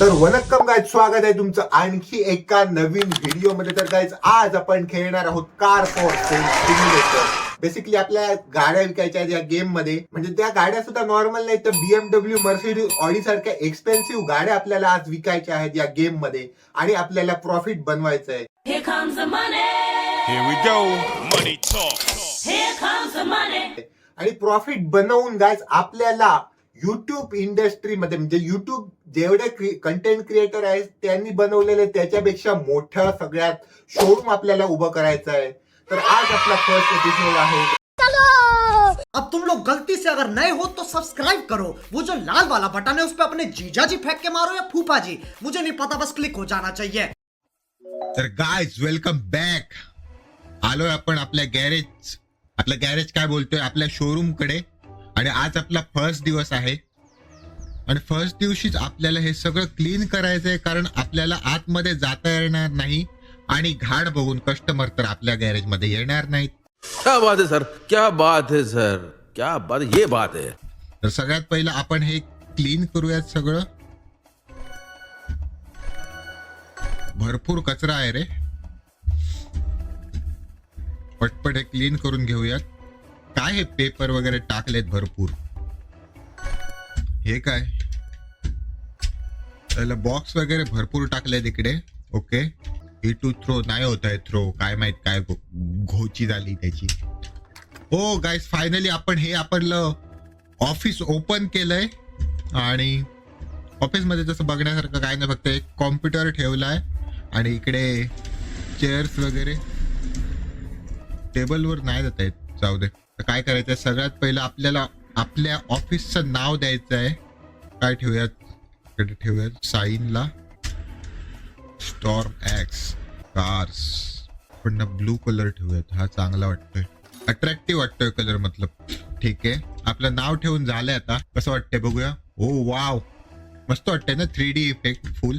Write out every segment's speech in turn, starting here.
तर वनक्कम गायज स्वागत आहे तुमचं आणखी एका नवीन व्हिडिओमध्ये. तर गायज आज आपण खेळणार आहोत कार फॉर सिम्युलेटर बेसिकली आपल्या गाड्या विकायच्या आहेत या गेममध्ये. म्हणजे त्या गाड्या सुद्धा नॉर्मल नाही तर बीएमडब्ल्यू मर्सिडीज ऑडी सारख्या एक्सपेन्सिव्ह गाड्या आपल्याला आज विकायच्या आहेत या गेममध्ये. आणि आपल्याला प्रॉफिट बनवायचं आहे. आणि प्रॉफिट बनवून गायज आपल्याला युट्यूब इंडस्ट्रीमध्ये म्हणजे युट्यूब जेवढे कंटेंट क्रिएटर आहेत त्यांनी बनवलेले त्याच्यापेक्षा मोठं सगळ्यात शोरूम आपल्याला उभं करायचं आहे. तर आज आपला फर्स्ट एपिसोड आहे. अब तुम लोग गलती से अगर नए हो तो सब्सक्राइब करो। वो जो लाल वाला बटन है उस पर अपने जीजा जी फेंक के मारो या फूफा जी। मुझे नहीं पता बस क्लिक हो जाना चाहिए। तर गायज वेलकम बॅक आलोय आपण आपल्या गॅरेज आपलं गॅरेज काय बोलतोय? आपल्या शोरूमकडे. आणि आज आपला फर्स्ट दिवस आहे. आणि फर्स्ट दिवशीच आपल्याला हे सगळं क्लीन करायचंय कारण आपल्याला आतमध्ये जाता येणार नाही आणि घाण बघून कस्टमर तर आपल्या गॅरेजमध्ये येणार नाहीत. क्या बात है सर क्या बात है सर क्या बात ये बात है. तर सगळ्यात पहिलं आपण हे क्लीन करूयात सगळं. भरपूर कचरा आहे रे. पटपट हे क्लीन करून घेऊयात. काय हे पेपर वगैरे टाकलेत भरपूर? हे काय? त्याला बॉक्स वगैरे भरपूर टाकलेत इकडे. ओके ई टू थ्रो नाही होत आहे थ्रो काय माहीत काय घोची झाली त्याची. हो गाईस फायनली आपण हे आपलं ऑफिस ओपन केलंय. आणि ऑफिसमध्ये जसं बघण्यासारखं काय नाही फक्त एक कॉम्प्युटर ठेवलाय. आणि इकडे चेअर्स वगैरे. टेबलवर नाही जात आहेत जाऊ दे. तर काय करायचं सगळ्यात पहिलं आपल्याला आपल्या ऑफिसचं नाव द्यायचं आहे. काय ठेवूयात? इकडे ठेवूयात. साईनला. Storm X cars. पण ब्लू कलर ठेवूयात. हा चांगला वाटतोय. अट्रॅक्टिव्ह वाटतोय कलर मतलब. ठीक आहे. आपलं नाव ठेवून झालंय आता. कसं वाटतंय बघूया? Oh wow. मस्त वाटतंय ना? Three D effect full.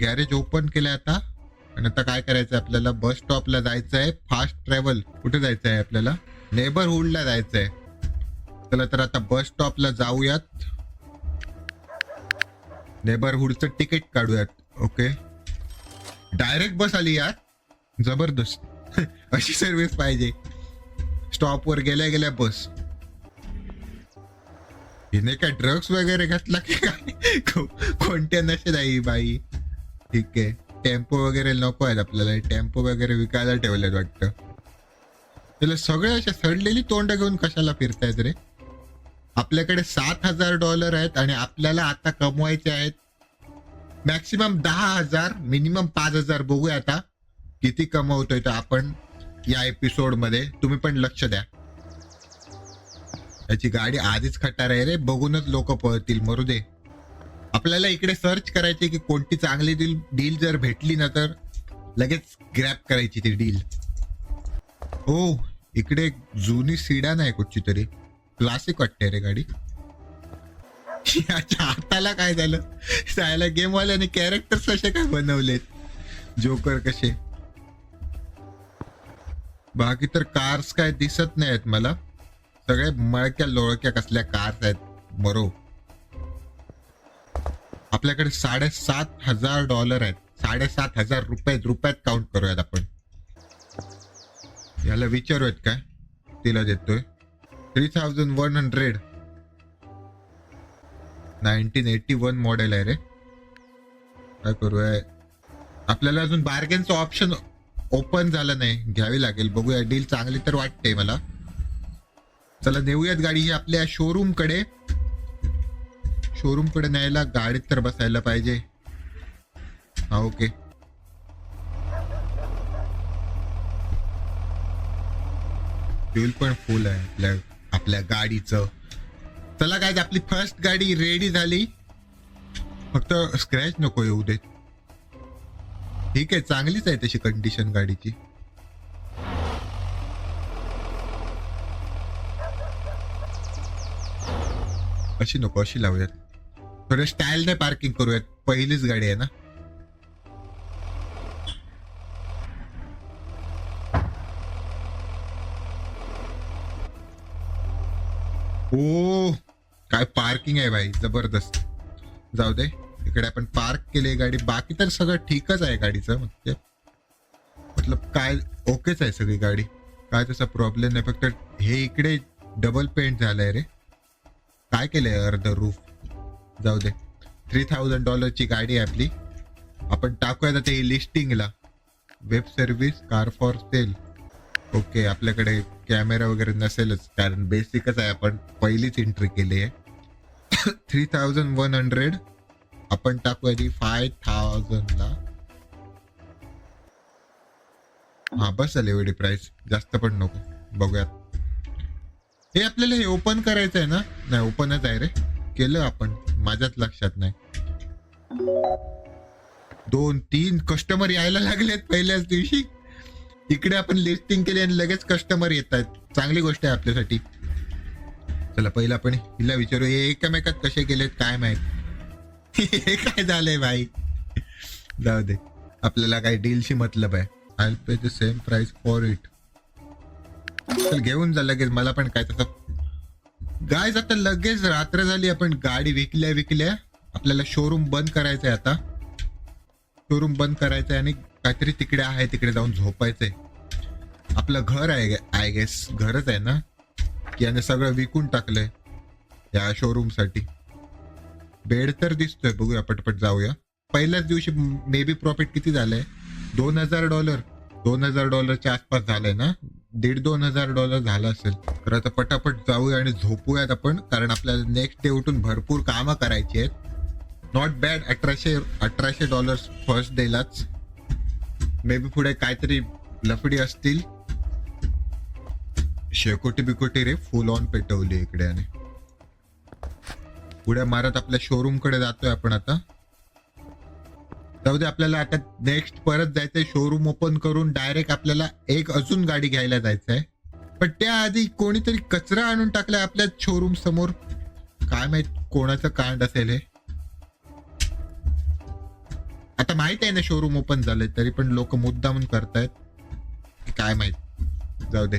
Garage open केलंय आता. आणि आता काय करायचं आपल्याला? बस स्टॉपला जायचं आहे फास्ट ट्रॅव्हल कुठे जायचं आहे आपल्याला? नेबरहूडला जायचं आहे चला तर आता बस स्टॉपला जाऊयात. नेबरहूडचं तिकीट काढूयात. ओके डायरेक्ट बस आली यार. जबरदस्त. अशी सर्व्हिस पाहिजे. स्टॉपवर गेल्या गेल्या बस हिने काय ड्रग्स वगैरे घातला की काय? कोणत्या नशेत आहे बाई. ठीक आहे. टेम्पो वगैरे नको आहेत आपल्याला. टेम्पो वगैरे विकायला ठेवलेत वाटतं. त्याला सगळे अशा सडलेली तोंड घेऊन कशाला फिरतायत रे? आपल्याकडे सात हजार डॉलर आहेत आणि आपल्याला आता कमवायचे आहेत मॅक्सिमम दहा हजार मिनिमम पाच हजार. बघूया आता किती कमवतोय तर आपण या एपिसोडमध्ये. तुम्ही पण लक्ष द्या. याची गाडी आधीच खटार आहे रे. बघूनच लोक पळतील. मरू दे. आपल्याला इकडे सर्च करायचे की कोणती चांगली डील डील जर भेटली ना तर लगेच ग्रॅप करायची ती डील हो इकडे जुनी सीडा नाही कुठची तरी. क्लासिक वाटते रे गाडी. याच्या हाताला काय झालं? सायला गेमवाल्याने कॅरेक्टर कसे काय बनवलेत? जोकर कसे? बाकी तर कार्स काय दिसत नाहीत मला. सगळे मळक्या लोळक्या कसल्या कार्स आहेत. बरो. आपल्याकडे साडेसात हजार डॉलर आहेत. साडेसात हजार रुपये रुपयात काउंट करूयात आपण. याला विचारूयात काय? तिला देतोय. Three thousand one hundred nineteen eighty one model आहे रे. काय करूया? आपल्याला अजून बार्गेनचं ऑप्शन ओपन झालं नाही. घ्यावी लागेल. बघूया. डील चांगली तर वाटते मला. चला नेऊयात गाडी. ही आपल्या शोरूम शोरूमकडे शोरूमकडे न्यायला गाडीत तर बसायला पाहिजे. हा ओके. फ्यूल पण फुल आहे आपल्या आपल्या गाडीचं. चला काय आपली फर्स्ट गाडी रेडी झाली. फक्त स्क्रॅच नको येऊ देत. ठीक आहे चांगलीच आहे तशी कंडिशन गाडीची. अशी नको अशी लावूयात. थोड्या स्टाईलने पार्किंग करूयात. पहिलीच गाडी आहे ना? ओ काय पार्किंग आहे भाई जबरदस्त. जाऊ दे इकडे आपण पार्क केली गाडी. बाकी तर सगळं ठीकच आहे गाडीचं म्हणजे मतलब काय ओकेच आहे सगळी गाडी. काय तसा प्रॉब्लेम नाही फक्त हे इकडे डबल पेंट झालंय रे. काय केलंय अर्ध रूफ जाऊ दे थ्री थाउजंड डॉलरची गाडी आहे आपली. आपण टाकूया आता ते लिस्टिंगला web service car for sale okay आपल्याकडे कॅमेरा वगैरे नसेलच कारण बेसिकच आहे आपण. पहिलीच एंट्री केली आहे. थ्री थाउजंड वन हंड्रेड आपण टाकूया ती फाय थाउजंडला हा बस झाली एवढी प्राइस जास्त पण नको. बघूयात. हे आपल्याला हे ओपन करायचं आहे ना? नाही ओपनच आहे रे. केलं आपण. माझ्याच लक्षात नाही. दोन तीन कस्टमर यायला लागलेत पहिल्याच दिवशी. इकडे आपण लिस्टिंग केली आणि लगेच कस्टमर येत आहेत. चांगली गोष्ट आहे आपल्यासाठी. चला पहिला आपण हिला विचारू हे एकमेकात कसे गेलेत? काय माहीत? हे काय झालंय भाई? जाऊ दे. आपल्याला काय डीलशी मतलब आहे. I pay the same price for it चल घेऊन जा लगेच. मला पण काय तसं गायज आता लगेच रात्र झाली आपण गाडी विकल्या विकल्या. आपल्याला शोरूम बंद करायचंय आता. शोरूम बंद करायचंय आणि काहीतरी तिकडे आहे तिकडे जाऊन झोपायचंय. आपलं घर आहे आय गेस घरच आहे ना? की याने सगळं विकून टाकलंय या शोरूमसाठी. बेड तर दिसतोय बघूया पटपट जाऊया. पहिल्याच दिवशी मे बी प्रॉफिट किती झालंय? दोन हजार डॉलर दोन हजार डॉलरच्या आसपास झालंय ना? दीड दोन हजार डॉलर झाला असेल तर आता पटापट जाऊया आणि झोपूयात आपण कारण आपल्याला नेक्स्ट डे उठून भरपूर कामं करायची आहेत. नॉट बॅड अठराशे अठराशे डॉलर्स फर्स्ट डेलाच मे बी पुढे काहीतरी लफडी असतील. शेकोटी बिकोटी रे फुल ऑन पेटवली इकडे आणि. पुढे मारत आपल्या शोरूमकडे जातोय आपण आता. जाऊ दे आपल्याला आता नेक्स्ट परत जायचंय शोरूम ओपन करून डायरेक्ट आपल्याला एक अजून गाडी घ्यायला जायचंय. पण त्याआधी कोणीतरी कचरा आणून टाकलाय आपल्या शोरूम समोर. काय माहीत कोणाचं कांड असेल हे. आता माहीत आहे ना शोरूम ओपन झालंय तरी पण लोक मुद्दामून करतायत. काय माहीत. जाऊ दे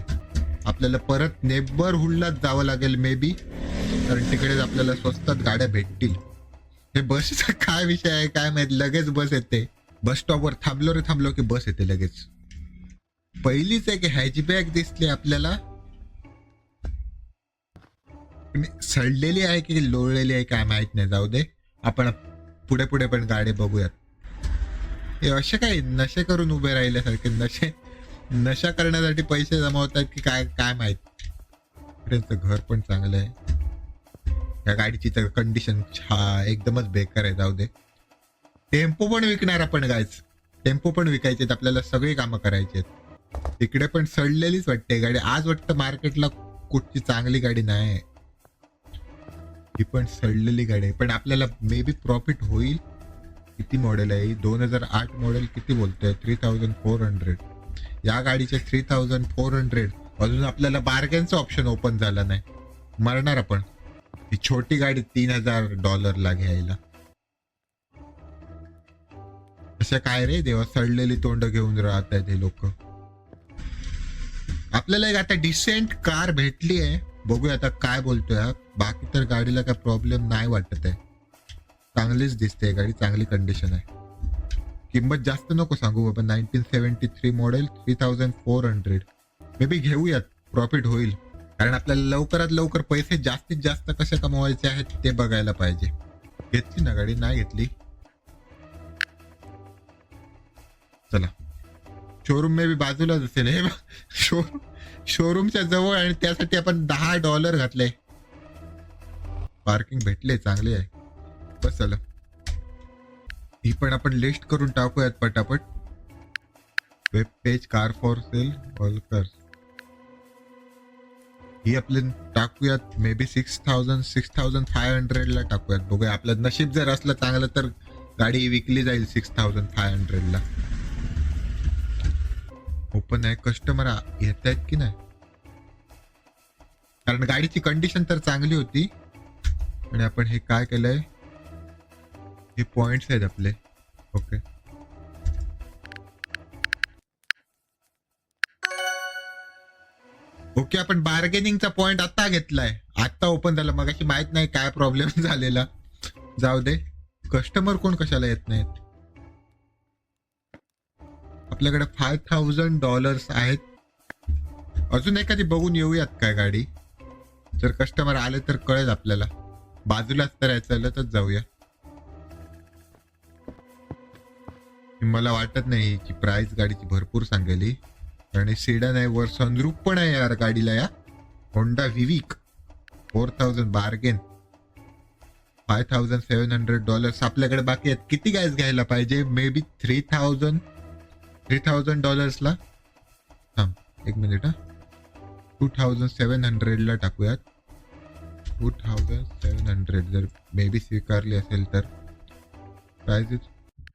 आपल्याला परत नेबरहुडलाच जावं लागेल मे बी कारण तिकडेच आपल्याला स्वस्तात गाड्या भेटतील. हे बसचा काय विषय आहे काय माहीत लगेच बस येते. बस स्टॉपवर थांबलो रे थांबलो की बस येते लगेच. पहिलीच एक हॅचबॅग दिसली आपल्याला. सडलेली आहे की लोळलेली आहे काय माहीत नाही जाऊ दे. आपण पुढे पुढे पण गाडी बघूयात. हे असे काय नशे करून उभे राहिल्यासारखे नशे नशा करण्यासाठी पैसे जमावतात की काय काय माहीत. त्यांचं घर पण चांगलं आहे. त्या गाडीची तर कंडिशन छा एकदमच बेकार आहे जाऊ दे. टेम्पो पण विकणार आपण गायच टेम्पो पण विकायचे आपल्याला सगळी कामं करायची आहेत. तिकडे पण सडलेलीच वाटते गाडी. आज वाटतं मार्केटला कुठची चांगली गाडी नाही ही पण सडलेली गाडी आहे. पण आपल्याला मे बी प्रॉफिट होईल. किती मॉडेल आहे? दोन हजार आठ मॉडेल किती बोलतोय? थ्री थाउजंड फोर हंड्रेड या गाडीचे थ्री थाउजंड फोर हंड्रेड अजून आपल्याला बार्गेनचं ऑप्शन ओपन झालं नाही. मरणार आपण. ती छोटी गाडी तीन हजार डॉलरला घ्यायला असं काय रे देवा सडलेली तोंड घेऊन राहत आहेत हे लोक. आपल्याला एक आता डिसेंट कार भेटली आहे. बघूया आता काय बोलतोय बाकी तर गाडीला काय प्रॉब्लेम नाही वाटत आहे. चांगलीच दिसते गाडी चांगली कंडिशन आहे. किंमत जास्त नको सांगू बाबा. Nineteen seventy three model three thousand four hundred may be घेऊयात. प्रॉफिट होईल. कारण आपल्याला लवकरात लवकर पैसे जास्तीत जास्त कसे कमवायचे आहेत ते बघायला पाहिजे. घेतली ना गाडी? नाही घेतली? चला. शोरूम मे बी बाजूलाच असेल हे शो शोरूमच्या जवळ आणि त्यासाठी आपण दहा डॉलर घातले. पार्किंग भेटले चांगले आहे. बस चला ही पण आपण लिस्ट करून टाकूयात पटापट. Web page car for sale ऑलकर ही आपले टाकूयात may be six thousand six thousand five हंड्रेडला टाकूयात. बघूया आपलं नशीब जर असलं चांगलं तर गाडी विकली जाईल सिक्स थाउजंड फाय हंड्रेडला ओपन आहे कस्टमर येत आहेत की नाही? कारण गाडीची कंडिशन तर चांगली होती. आणि आपण हे काय केलंय? हे पॉइंट्स आहेत आपले. ओके ओके आपण बार्गेनिंगचा पॉइंट आता घेतलाय. आता ओपन झाला. मगाशी माहीत नाही काय प्रॉब्लेम झालेला. जाऊ दे. कस्टमर कोण कशाला येत नाहीत? आपल्याकडे फाय थाउजंड डॉलर्स आहेत. अजून एखादी बघून येऊयात काय गाडी? जर कस्टमर आले तर कळेल आपल्याला. बाजूलाच तर यायचं तर जाऊया. मला वाटत नाही की प्राइस गाडीची भरपूर सांगेली. आणि सेडन आहे वर सनरूप पण आहे यार गाडीला या. Honda Civic four thousand bargain five thousand seven hundred dollars आपल्याकडे बाकी आहेत. किती गॅस घ्यायला पाहिजे? Maybe three thousand three thousand डॉलर्सला थांब एक मिनिट हा. टू थाउजंड सेवन हंड्रेडला टाकूयात. टू थाउजंड सेवन हंड्रेड जर मे बी स्वीकारली असेल तर. प्राइज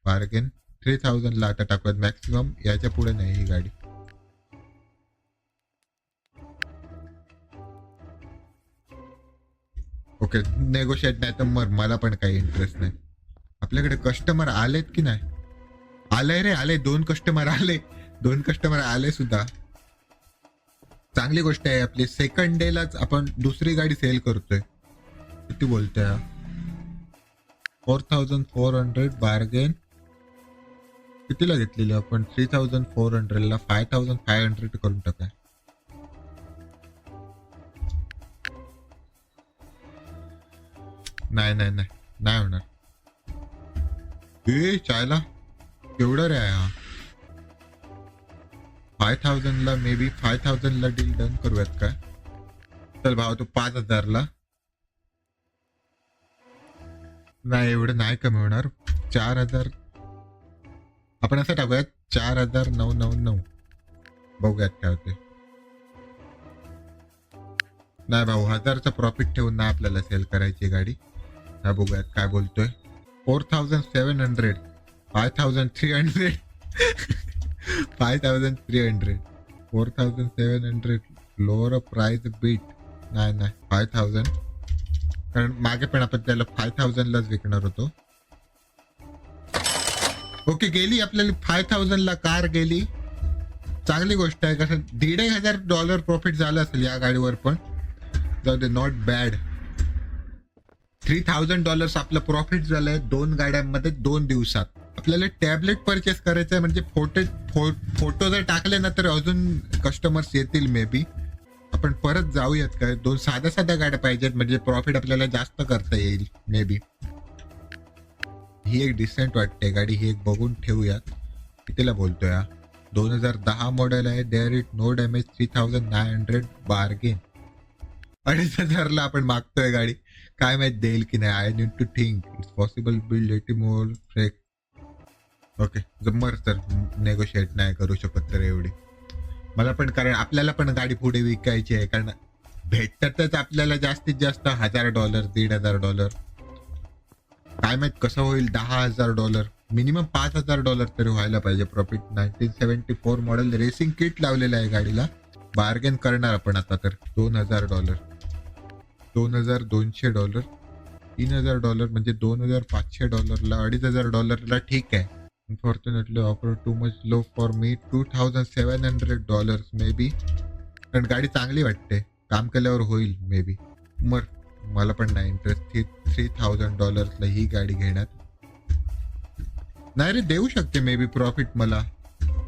बार्गेन थ्री थाउजंडला आता टाकूयात मॅक्सिमम याच्यापुढे नाही ही गाडी. ओके नेगोशिएट नाही तर मर. मला पण काही इंटरेस्ट नाही. आपल्याकडे कस्टमर आलेत की नाही? आलंय रे आले दोन कस्टमर आले. दोन कस्टमर आले सुद्धा. चांगली गोष्ट आहे आपली. सेकंड डे लाच आपण दुसरी गाडी सेल करतोय. किती बोलतोय? Four thousand four hundred bargain कितीला घेतलेली आपण? थ्री थाउजंड फोर हंड्रेडला फाय थाउजंड फाय हंड्रेड करून टाकाय. नाही नाही नाही. नाही होणार. ए चायला? केवढं रे आहे हा फाय थाउजंडला मे बी फाय थाउजंडला डील डन करूयात काय? चल भाव तू पाच हजारला. नाही एवढं नाही कमी होणार. चार हजार. आपण असं टाकूयात चार हजार नऊ नऊ नऊ. बघूयात काय होते. नाही भाऊ हजारचा प्रॉफिट ठेवून ना आपल्याला सेल करायची गाडी. हा बघूयात काय बोलतोय. Four thousand seven hundred five thousand three hundred five thousand three hundred four thousand seven hundred lower price beat नाही नाही फाय थाउजंड. कारण मागे पण आपण त्याला फाय थाउजंडलाच विकणार होतो. ओके गेली आपल्याला फाय थाउजंडला कार गेली. चांगली गोष्ट आहे कसं दीड एक हजार डॉलर प्रॉफिट झालं असेल या गाडीवर पण. जाऊ दे not bad three thousand dollars आपलं प्रॉफिट झालंय दोन गाड्यांमध्ये दोन दिवसात. आपल्याला टॅबलेट परचेस करायचं आहे म्हणजे फोटो फो- फोटो जर टाकले ना तर अजून कस्टमर्स येतील मे बी आपण परत जाऊयात काय? दोन साध्या साध्या गाड्या पाहिजेत म्हणजे प्रॉफिट आपल्याला जास्त करता येईल मे बी ही एक डिसेंट वाटते गाडी ही एक बघून ठेवूयात. कितीला बोलतोय हा? दोन हजार दहा मॉडेल आहे. There it no damage three thousand nine hundred bargain अडीच हजारला आपण मागतोय गाडी. काय माहीत देईल की नाही. I need to think it's possible build eighty more freak okay जमर तर नेगोशिएट नाही करू शकत तर एवढी. मला पण कारण आपल्याला पण गाडी पुढे विकायची आहे. कारण भेटतातच आपल्याला जास्तीत जास्त हजार डॉलर दीड हजार डॉलर काय माहीत कसं होईल? दहा हजार डॉलर मिनिमम पाच हजार डॉलर तरी व्हायला पाहिजे. Profit nineteen seventy four model racing kit लावलेलं आहे गाडीला. बार्गेन करणार आपण आता तर. दोन हजार डॉलर दोन हजार दोनशे डॉलर तीन हजार डॉलर म्हणजे दोन हजार पाचशे डॉलरला अडीच हजार डॉलरला ठीक आहे. Unfortunately offer too much low for me two thousand seven hundred dollars may be कारण गाडी चांगली वाटते. काम केल्यावर होईल मे बी मर. मला पण नाही इंटरेस्ट थ्री थ्री थाउजंड डॉलर्सला ही गाडी घेण्यात नाही रे देऊ शकते मे बी प्रॉफिट मला.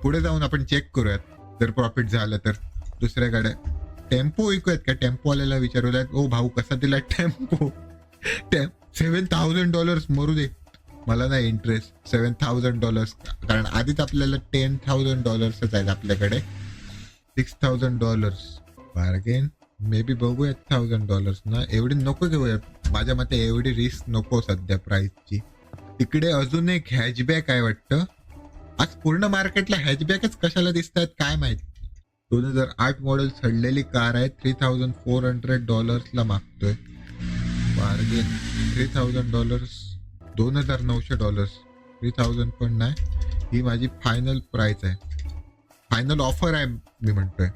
पुढे जाऊन आपण चेक करूयात. जर प्रॉफिट झालं तर दुसऱ्या गाड्या टेम्पो विकूयात का? टेम्पोवाल्याला विचारूयात ओ भाऊ कसा दिला टेम्पो? टेम सेवन थाउजंड डॉलर्स मरू दे. मला नाही इंटरेस्ट सेवन थाउजंड डॉलर्स कारण आधीच आपल्याला टेन थाउजंड डॉलर्सच आहेत आपल्याकडे. Six thousand dollars bargain may be बघूयात थाउजंड डॉलर्स ना. एवढी नको घेऊयात. माझ्या मते एवढी रिस्क नको सध्या प्राईसची तिकडे अजून एक हॅचबॅक आहे वाटतं. आज पूर्ण मार्केटला हॅचबॅकच कशाला दिसत आहेत काय माहिती? दोन हजार आठ मॉडेल सडलेली कार आहे. थ्री थाउजंड फोर हंड्रेड डॉलर्सला मागतोय. बार्गेन थ्री थाउजंड डॉलर्स दोन हजार नऊशे डॉलर्स थ्री थाउजंड पण नाही. ही माझी फायनल प्राईज आहे. फायनल ऑफर आहे मी म्हणतोय.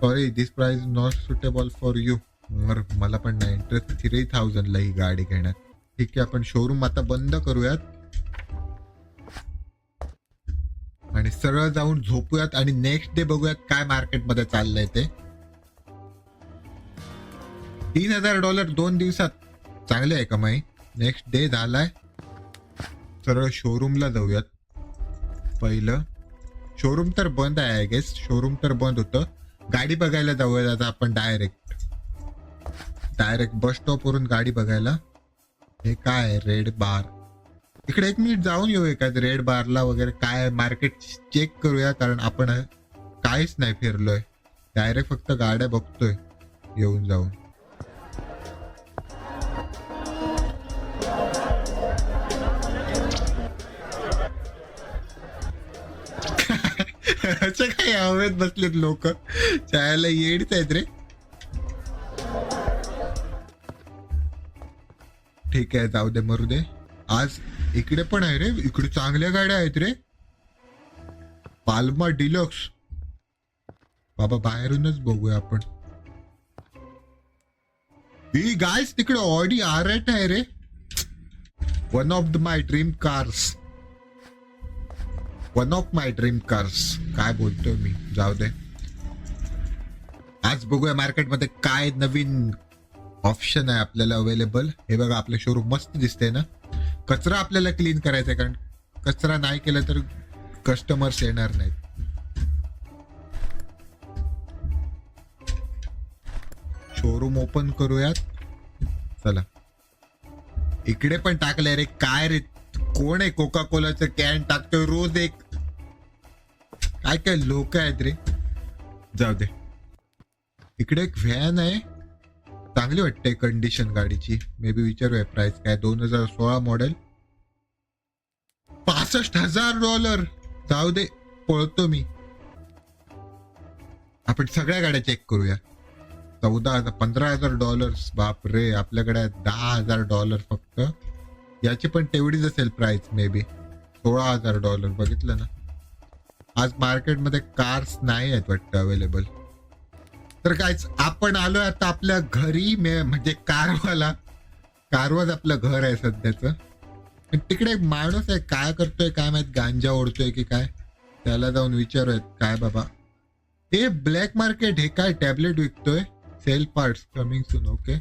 Sorry this price not suitable for you मला पण नाही इंटरेस्ट थ्री थाउजंडला ही गाडी घेण्यात. ठीक आहे आपण शोरूम आता बंद करूयात. आणि सरळ जाऊन झोपूयात आणि नेक्स्ट डे बघूयात काय मार्केटमध्ये चाललंय ते. तीन हजार डॉलर दोन दिवसात चांगले आहे कमाई. नेक्स्ट डे झालाय. सरळ शोरूमला जाऊयात. पहिलं. शोरूम तर बंद आहे आय गेस शोरूम तर बंद होतं. गाडी बघायला जाऊयात आता आपण डायरेक्ट डायरेक्ट बस स्टॉप वरून गाडी बघायला. हे काय रेड बार इकडे एक मिनिट जाऊन येऊया एखाद रेड बारला वगैरे काय मार्केट चेक करूया कारण आपण काहीच नाही फिरलोय. डायरेक्ट फक्त गाड्या बघतोय येऊन जाऊन. असं काय हवेत बसलेत लोक. चायला येडच आहेत रे. ठीक आहे जाऊ दे मरू दे. आज इकडे पण आहे रे इकडे चांगल्या गाड्या आहेत रे. Palma deluxe. बाबा बाहेरूनच बघूया आपण. ही गायस तिकडे ऑडी आर एट आहे रे. One of the my dream cars one of my dream cars काय बोलतोय मी? जाऊ दे. आज बघूया मार्केटमध्ये काय नवीन ऑप्शन आहे आपल्याला अवेलेबल हे बघा आपलं शोरूम मस्त दिसतंय ना? कचरा आपल्याला क्लीन करायचा आहे कारण कचरा नाही केला तर कस्टमर्स येणार नाहीत. शोरूम ओपन करूयात. चला. इकडे पण टाकलंय रे काय रे? कोण आहे? कोका कोलाचं कॅन टाकतोय रोज एक. काय काय लोक आहेत रे? जाऊ दे. इकडे एक व्हॅन आहे. चांगली वाटते कंडिशन गाडीची. मे बी विचारूया प्राइस काय? दोन हजार सोळा मॉडेल पासष्ट हजार डॉलर जाऊ दे पळतो मी. आपण सगळ्या गाड्या चेक करूया. चौदा हजार पंधरा हजार डॉलर्स बाप रे आपल्याकडे दहा हजार डॉलर फक्त. याची पण तेवढीच असेल प्राइस मे बी सोळा हजार डॉलर बघितलं ना? आज मार्केटमध्ये कार्स नाही आहेत वाटतं अवेलेबल तर काय आपण आलोय आता आपल्या घरी म्हणजे कारवाला. कारवाज आपलं घर आहे सध्याचं. तिकडे एक माणूस आहे काय करतोय काय माहीत गांजा ओढतोय की काय? त्याला जाऊन विचारूयात काय बाबा? हे ब्लॅक मार्केट हे काय tablet विकतोय? Sale parts coming soon okay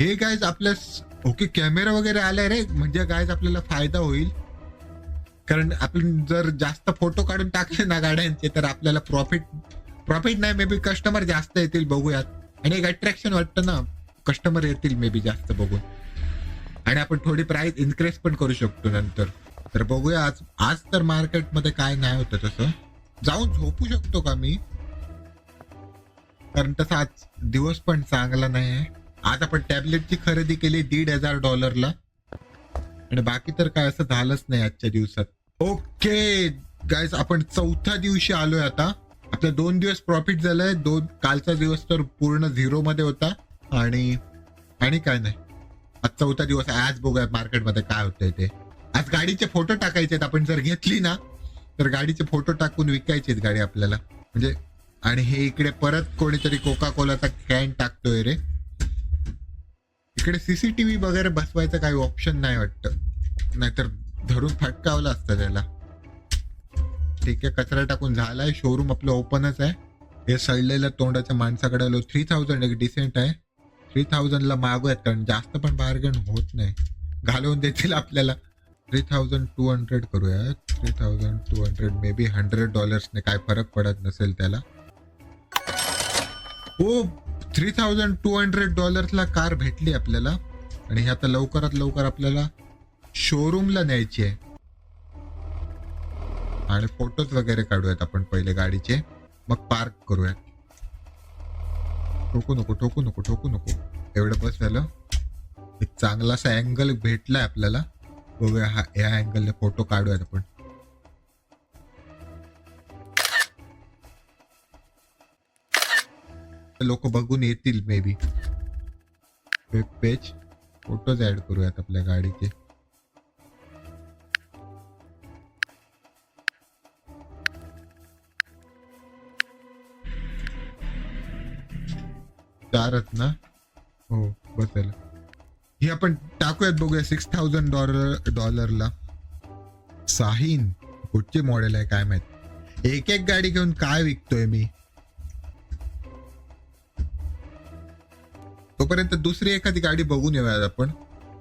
हे गायज आपल्या ओके कॅमेरा वगैरे आलाय रे. म्हणजे गायज आपल्याला फायदा होईल. कारण आपण जर जास्त फोटो काढून टाकले ना गाड्यांचे तर आपल्याला प्रॉफिट प्रॉफिट नाही मे बी कस्टमर जास्त येतील बघूयात. आणि एक अट्रॅक्शन वाटतं ना कस्टमर येतील मे बी जास्त बघून. आणि आपण थोडी प्राइस इन्क्रीज पण करू शकतो नंतर. तर बघूया आज आज तर मार्केटमध्ये काय नाही होतं तसं. जाऊन झोपू शकतो का मी? कारण तसा आज दिवस पण चांगला नाही आहे. आज आपण टॅबलेटची खरेदी केली दीड हजार डॉलरला आणि बाकी तर काय असं झालंच नाही आजच्या दिवसात. ओके गाईज आपण चौथ्या दिवशी आलोय आता. आपल्या दोन दिवस प्रॉफिट झालंय. दोन कालचा दिवस तर पूर्ण झिरो मध्ये होता. आणि आणि काय नाही. आज चौथा दिवस आज बघूया मार्केटमध्ये काय होतंय ते. आज गाडीचे फोटो टाकायचे आहेत. आपण जर घेतली ना तर गाडीचे फोटो टाकून विकायचीच गाडी आपल्याला. म्हणजे आणि हे इकडे परत कोणीतरी कोका कोलाचा कॅन टाकतोय रे. इकडे सीसीटीव्ही वगैरे बसवायचं काही ऑप्शन नाही वाटतं. नाहीतर धरून फटकावलं असतं त्याला. ठीक आहे कचरा टाकून झालाय. शोरूम आपलं ओपनच आहे. हे सडलेल्या तोंडाच्या माणसाकडे आलो. थ्री थाउजंड एक डिसेंट आहे. थ्री थाउजंडला मागूयात कारण जास्त पण बार्गेन होत नाही. घालवून देतील आपल्याला. थ्री थाउजंड टू हंड्रेड करूया three thousand two hundred maybe hundred डॉलर्सने काय फरक पडत नसेल त्याला. हो थ्री थाउजंड टू हंड्रेड डॉलर्सला कार भेटली आपल्याला. आणि ही आता लवकरात लवकर आपल्याला शोरूमला न्यायची आहे. आणि फोटोज वगैरे काढूयात आपण पहिले गाडीचे. मग पार्क करूयात. ठोकू नको ठोकू नको ठोकू नको. एवढं बस झालं. एक चांगलासा अँगल भेटलाय आपल्याला. बघूया हा या अँगलने फोटो काढूयात आपण. लोक बघून येतील maybe web page photos add करूयात आपल्या गाडीचे. चारच ना? हो बसेल ही आपण टाकूयात बघूया. सिक्स थाउजंड डॉलर डॉलरला साहीन कुठचे मॉडेल आहे काय माहीत? एक एक गाडी घेऊन काय विकतोय मी? तोपर्यंत दुसरी एखादी गाडी बघून येऊयात आपण.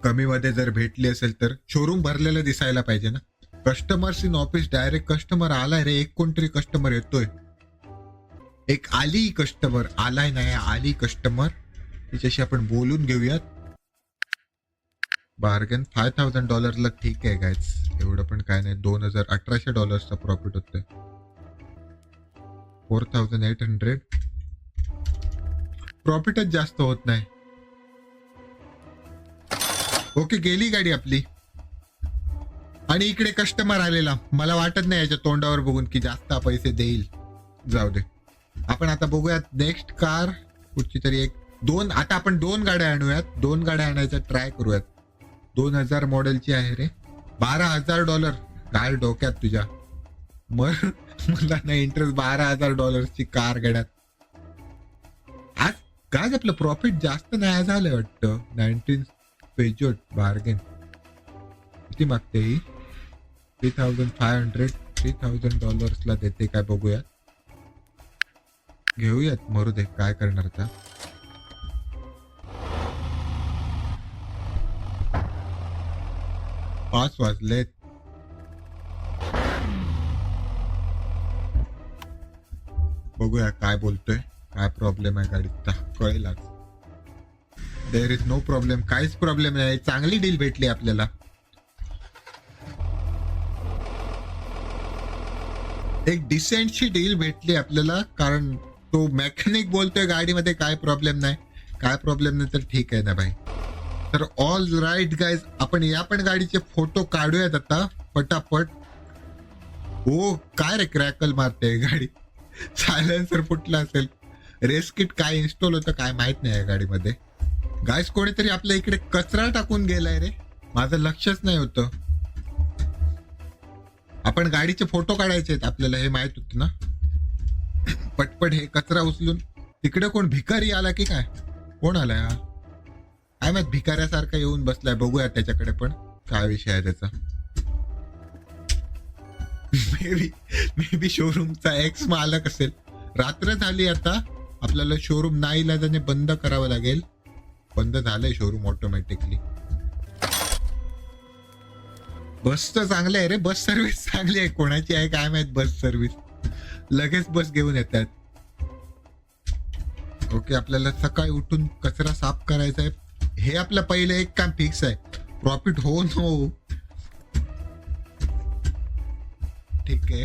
कमी मध्ये जर भेटली असेल तर. शोरूम भरलेलं दिसायला पाहिजे ना. Customers in office direct customer आलाय रे. एक कोणतरी कस्टमर येतोय. एक आली कस्टमर आलाय नाही आली कस्टमर तिच्याशी आपण बोलून घेऊयात. बार्गेन फाय थाउजंड डॉलरला ठीक आहे गायच एवढं पण काय नाही. दोन हजार अठराशे डॉलर्सचा प्रॉफिट होतोय. फोर थाउजंड एट हंड्रेड प्रॉफिटच जास्त होत नाही. ओके गेली गाडी आपली. आणि इकडे कस्टमर आलेला. मला वाटत नाही याच्या तोंडावर बघून की जास्त पैसे देईल. जाऊ दे. आपण आता बघूयात नेक्स्ट कार कुठची तरी एक. दोन आता आपण दोन गाड्या आणूयात. दोन गाड्या आणायचा ट्राय करूयात. दोन हजार मॉडेलची आहे रे. बारा हजार डॉलर काय डोक्यात तुझ्या. मग मला नाही इंटरेस्ट बारा हजार डॉलरची कार गाड्यात आज काय आपलं प्रॉफिट जास्त नाही झालंय वाटतं. नाईन्टीन पेजोट बार्गेन किती मागते ही? Three thousand five hundred three thousand डॉलर्सला देते काय बघूयात. घेऊयात मरू दे काय करणार आता? पाच वाजलेत. बघूया काय बोलतोय काय प्रॉब्लेम आहे गाडीचा कळेल देर इज नो प्रॉब्लेम काहीच प्रॉब्लेम नाही. चांगली डील भेटली आपल्याला. एक डिसेंटची डील भेटली आपल्याला कारण तो मेकॅनिक बोलतोय गाडीमध्ये काय प्रॉब्लेम नाही. काय प्रॉब्लेम नाही तर ठीक आहे ना भाई तर ऑल राईट गाईज आपण या पण गाडीचे फोटो काढूयात आता पटापट. हो काय रे क्रॅकल मारते गाडी. सायलेन्सर फुटला असेल. रेस किट काय इन्स्टॉल होतं काय माहीत नाही या गाडीमध्ये. गायस कोणीतरी आपल्या इकडे कचरा टाकून गेलाय रे. माझं लक्षच नाही होतं. आपण गाडीचे फोटो काढायचे आहेत आपल्याला हे माहीत होतं ना? पटपट हे कचरा उचलून तिकडे कोण भिकारी आला की काय? कोण आलाय हा काय माहीत भिकाऱ्यासारखा येऊन बसलाय. बघूया त्याच्याकडे पण काय विषय आहे त्याचा. May be may be शोरूमचा x मालक असेल. रात्र झाली आता. आपल्याला शोरूम नाही इलाजाने बंद करावं लागेल. बंद झालंय शोरूम ऑटोमॅटिकली बस तर चांगलं आहे रे. बस सर्व्हिस चांगली आहे. कोणाची आहे काय माहीत? बस सर्व्हिस लगेच बस घेऊन येतात. ओके आपल्याला सकाळी उठून कचरा साफ करायचा आहे. हे आपलं पहिलं एक काम फिक्स आहे. प्रॉफिट हो नो ठीक आहे.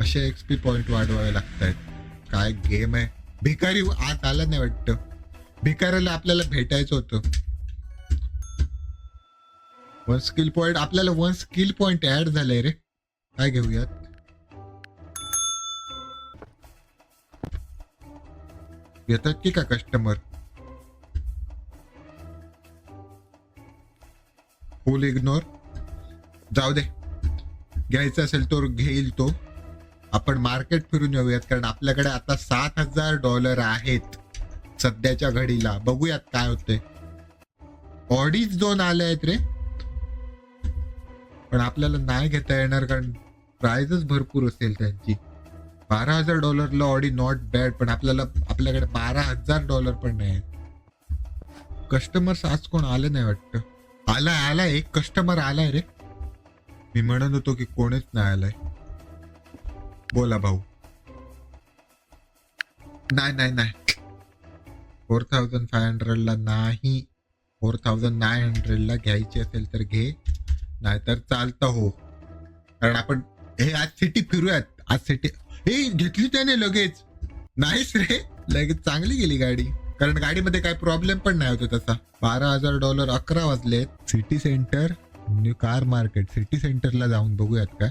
असे एक्सपी पॉइंट वाढवावे लागत आहेत काय गेम आहे. भिकारी आत आला नाही वाटत. भिकाऱ्याला आपल्याला भेटायचं होतं. वन स्किल पॉइंट आपल्याला वन स्किल पॉइंट ऍड झालंय रे. काय घेऊयात? येतात की का कस्टमर फुल इग्नोर जाऊ दे. घ्यायचा असेल तर घेईल तो. आपण मार्केट फिरून येऊयात कारण आपल्याकडे आता सात हजार डॉलर आहेत सध्याच्या घडीला. बघूयात काय होते ऑडीच दोन आले आहेत रे. पण आपल्याला नाही घेता येणार कारण प्राइजच भरपूर असेल त्यांची. बारा हजार डॉलरला ऑडी नॉट बॅड पण आपल्याला आपल्याकडे बारा हजार डॉलर पण नाही कस्टमर्स आज कोण आलं नाही वाटतं? आला आलाय एक कस्टमर आलाय रे. मी म्हणत होतो की कोणीच नाही आलाय. बोला भाऊ. नाही नाही नाही. फोर थाउजंड फाय हंड्रेडला नाही. फोर थाउजंड नाईन हंड्रेडला घ्यायची असेल तर घे. नाहीतर चालतं हो. कारण आपण हे आज सिटी फिरूयात. आज सिटी हे घेतली त्याने लगेच. नाहीच रे. लगेच चांगली गेली गाडी. कारण गाडीमध्ये काही प्रॉब्लेम पण नाही होतो तसा. बारा हजार डॉलर अकरा वाजलेत. City centre new car market. City सेंटरला जाऊन बघूयात का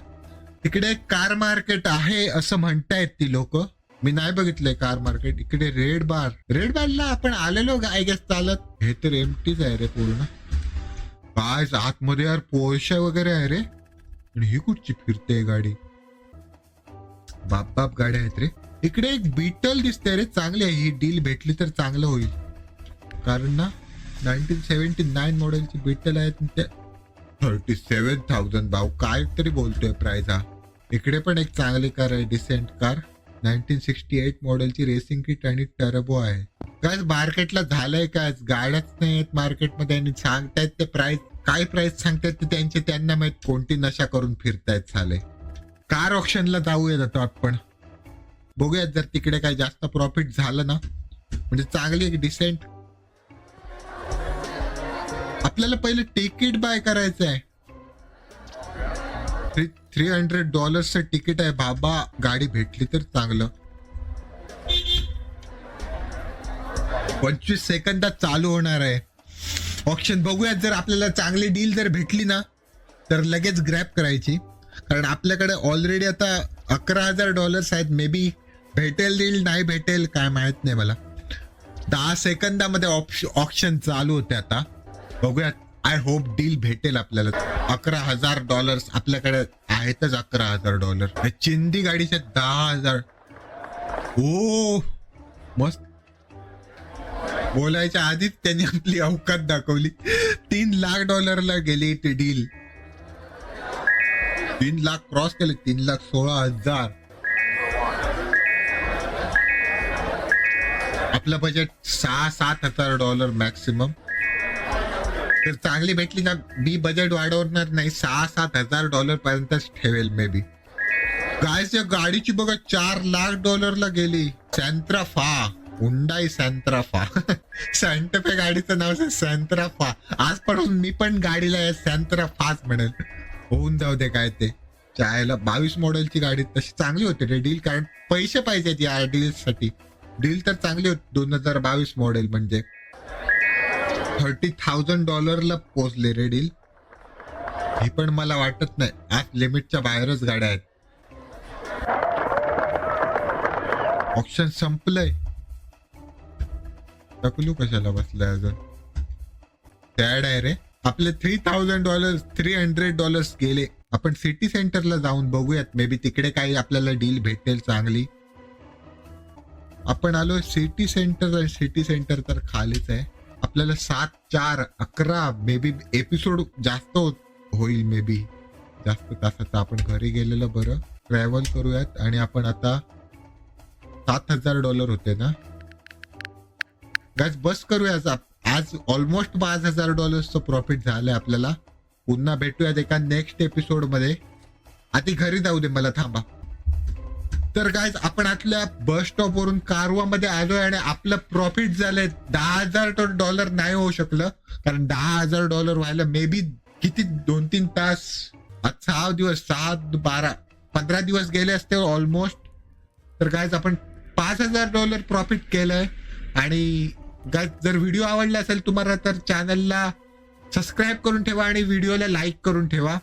तिकडे एक कार मार्केट आहे असं म्हणतायत ती लोक. मी नाही बघितलंय कार मार्केट. इकडे रेड बार. रेड बारला आपण आलेलो आय गेस चालत. हे तर एमटीच आहे रे पूर्ण. काय आतमध्ये यार पोळशा वगैरे आहे रे. आणि ही कुठची फिरते गाडी? बाप बाप गाड्या आहेत रे. इकडे एक बीटल दिसते रे. चांगली आहे. ही डील भेटली तर चांगलं होईल. कारण ना नाईन्टीन सेव्हन्टी नाईन मॉडेलची बीटल आहेत ते थर्टी सेवन थाउजंड भाऊ काय तरी बोलतोय प्राईज हा. इकडे पण एक चांगली कार आहे. Decent car nineteen sixty eight मॉडेलची रेसिंग किट आणि टर्बो आहे. काय मार्केटला झालंय काय? गाड्याच नाही आहेत मार्केटमध्ये आणि सांगतायत ते प्राईस काय प्राइस सांगतायत ते त्यांचे त्यांना माहीत कोणती नशा करून फिरतायत झाले कार ऑप्शनला जाऊया आता आपण. बघूयात जर तिकडे काय जास्त प्रॉफिट झालं ना म्हणजे चांगली एक डिसेंट आपल्याला पहिले तिकीट बाय करायचं आहे थ्री थ्री हंड्रेड डॉलर्सचं तिकीट आहे बाबा गाडी भेटली तर चांगलं. पंचवीस सेकंदात चालू होणार आहे. ऑप्शन बघूयात. जर आपल्याला चांगली डील जर भेटली ना तर लगेच ग्रॅप करायची. कारण आपल्याकडे ऑलरेडी आता अकरा हजार डॉलर्स आहेत. मे बी भेटेल डील नाही भेटेल काय माहीत नाही मला. दहा सेकंदामध्ये ऑप्शन चालू होते आता. बघूयात. आय होप डील भेटेल आपल्याला. अकरा हजार डॉलर्स आपल्याकडे आहेतच अकरा हजार डॉलर चिंदी गाडीचे दहा हजार. ओ मस्त. बोलायच्या आधीच त्यांनी आपली अवकात दाखवली. तीन लाख डॉलरला गेली ती डील तीन लाख क्रॉस केले तीन लाख सोळा हजार. आपलं बजेट सहा सात हजार डॉलर मॅक्सिमम तर चांगली भेटली ना मी बजेट वाढवणार नाही सहा सात हजार डॉलर पर्यंतच ठेवेल मे बी गायच्या गाडीची बघा चार लाख डॉलरला गेली. सॅन्ट्राफा हुंडाई सॅन्ट्राफा. सॅन्टफे गाडीचं नाव आहे सॅन्ट्राफा. आजपासून मी पण गाडीला सॅन्ट्राफाच म्हणेल. होऊन जाऊ दे काय ते. चायला बावीस मॉडेलची गाडी तशी चांगली होती रे डील कारण पैसे पाहिजेत या डील साठी डील तर चांगली होती दोन हजार बावीस मॉडेल म्हणजे. थर्टी थाउजंड डॉलरला पोचले रे डील. ही पण मला वाटत नाही. आज लिमिटच्या बाहेरच गाड्या आहेत. ऑप्शन संपलंय. टकलू कशाला बसलाय अजून? सॅड आहे रे. आपले three thousand dollars three hundred dollars गेले. आपण सिटी सेंटरला जाऊन बघूयात. मे बी तिकडे काही आपल्याला डील भेटेल चांगली. आपण आलो सिटी सेंटर आणि सिटी सेंटर तर खालीच आहे. आपल्याला सात चार अकरा मे बी एपिसोड जास्त हो-, होईल मे बी जास्त तासाचा आपण घरी गेलेलं बरं. ट्रॅव्हल करूयात. आणि आपण आता सात हजार डॉलर होते ना? गाज बस करूयाच आज ऑलमोस्ट पाच हजार डॉलर्सचं प्रॉफिट झालंय आपल्याला. पुन्हा भेटूयात एका नेक्स्ट एपिसोडमध्ये आधी घरी जाऊ दे मला थांबा. तर काय आपण आपल्या बस स्टॉपवरून कारवामध्ये आलोय आणि आपलं प्रॉफिट झालंय दहा हजार डॉलर नाही होऊ शकलं. कारण दहा हजार डॉलर व्हायला मे बी किती? दोन तीन तास सहा दिवस सहा बारा पंधरा दिवस गेले असते ऑलमोस्ट तर काय आपण पाच हजार डॉलर प्रॉफिट केलंय आणि जर व्हिडिओ आवडला असेल तुम्हाला तर चॅनलला सबस्क्राईब करून ठेवा आणि व्हिडिओला लाईक करून ठेवा.